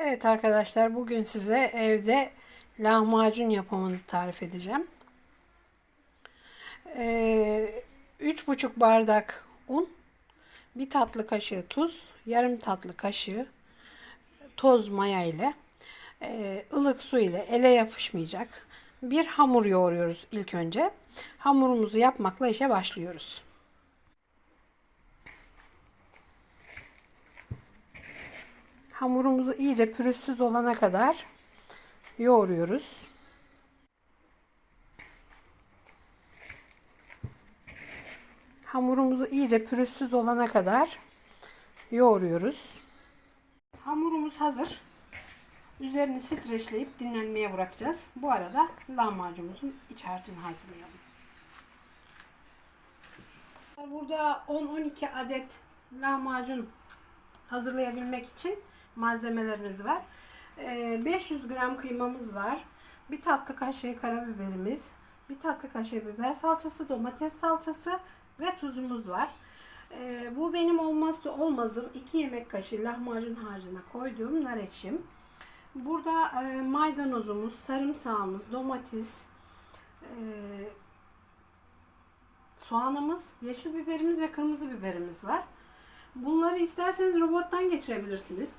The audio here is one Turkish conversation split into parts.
Evet arkadaşlar bugün size evde lahmacun yapımını tarif edeceğim. Ee, 3,5 bardak un, bir tatlı kaşığı tuz, yarım tatlı kaşığı toz maya ile e, ılık su ile ele yapışmayacak bir hamur yoğuruyoruz ilk önce. Hamurumuzu yapmakla işe başlıyoruz. Hamurumuzu iyice pürüzsüz olana kadar yoğuruyoruz. Hamurumuzu iyice pürüzsüz olana kadar yoğuruyoruz. Hamurumuz hazır. Üzerini streçleyip dinlenmeye bırakacağız. Bu arada lahmacunumuzun iç harcını hazırlayalım. Burada 10-12 adet lahmacun hazırlayabilmek için malzemelerimiz var. 500 ee, gram kıymamız var. Bir tatlı kaşığı karabiberimiz, bir tatlı kaşığı biber salçası, domates salçası ve tuzumuz var. Ee, bu benim olmazsa olmazım 2 yemek kaşığı lahmacun harcına koyduğum nar ekşim. Burada e, maydanozumuz, sarımsağımız, domates, e, soğanımız, yeşil biberimiz ve kırmızı biberimiz var. Bunları isterseniz robottan geçirebilirsiniz.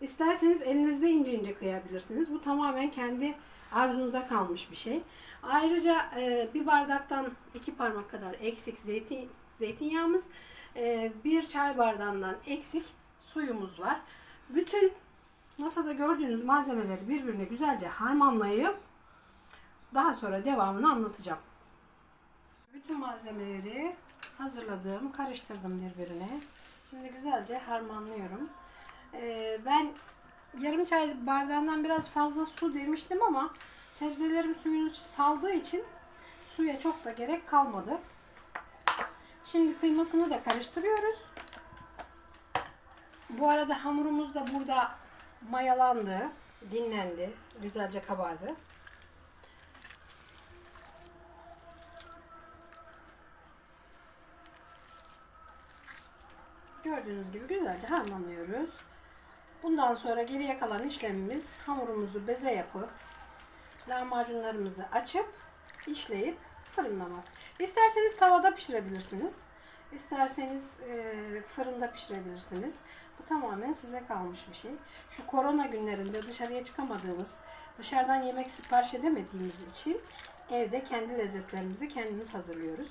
İsterseniz elinizde ince ince kıyabilirsiniz. Bu tamamen kendi arzunuza kalmış bir şey. Ayrıca e, bir bardaktan iki parmak kadar eksik zeytin zeytinyağımız, e, bir çay bardağından eksik suyumuz var. Bütün masada gördüğünüz malzemeleri birbirine güzelce harmanlayıp daha sonra devamını anlatacağım. Bütün malzemeleri hazırladım, karıştırdım birbirine. Şimdi güzelce harmanlıyorum. Ee, ben yarım çay bardağından biraz fazla su demiştim ama sebzelerim suyunu saldığı için suya çok da gerek kalmadı. Şimdi kıymasını da karıştırıyoruz. Bu arada hamurumuz da burada mayalandı, dinlendi, güzelce kabardı. Gördüğünüz gibi güzelce harmanlıyoruz. Bundan sonra geriye kalan işlemimiz hamurumuzu beze yapıp lahmacunlarımızı açıp işleyip fırınlamak. İsterseniz tavada pişirebilirsiniz. İsterseniz e, fırında pişirebilirsiniz. Bu tamamen size kalmış bir şey. Şu korona günlerinde dışarıya çıkamadığımız, dışarıdan yemek sipariş edemediğimiz için evde kendi lezzetlerimizi kendimiz hazırlıyoruz.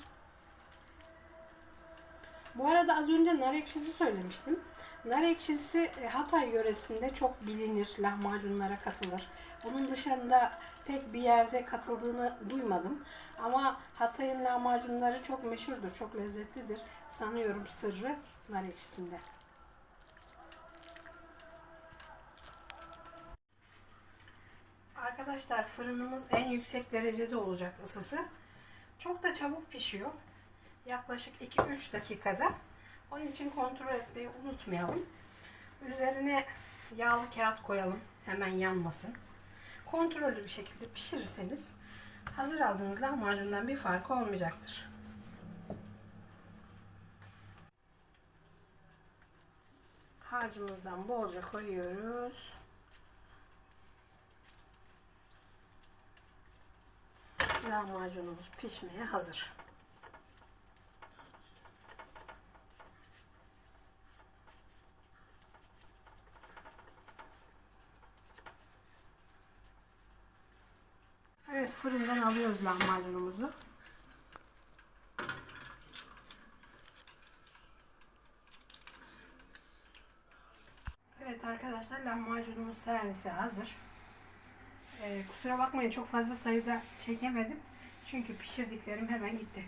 Bu arada az önce nar ekşisi söylemiştim. Nar ekşisi e, Hatay yöresinde çok bilinir, lahmacunlara katılır. Bunun dışında pek bir yerde katıldığını duymadım. Ama Hatay'ın lahmacunları çok meşhurdur, çok lezzetlidir. Sanıyorum sırrı nar ekşisinde. Arkadaşlar fırınımız en yüksek derecede olacak ısısı. Çok da çabuk pişiyor yaklaşık 2-3 dakikada. Onun için kontrol etmeyi unutmayalım. Üzerine yağlı kağıt koyalım. Hemen yanmasın. Kontrollü bir şekilde pişirirseniz hazır aldığınız lahmacundan bir farkı olmayacaktır. Harcımızdan bolca koyuyoruz. Lahmacunumuz pişmeye hazır. Evet fırından alıyoruz lahmacunumuzu. Evet arkadaşlar lahmacunumuz servise hazır. Ee, kusura bakmayın çok fazla sayıda çekemedim. Çünkü pişirdiklerim hemen gitti.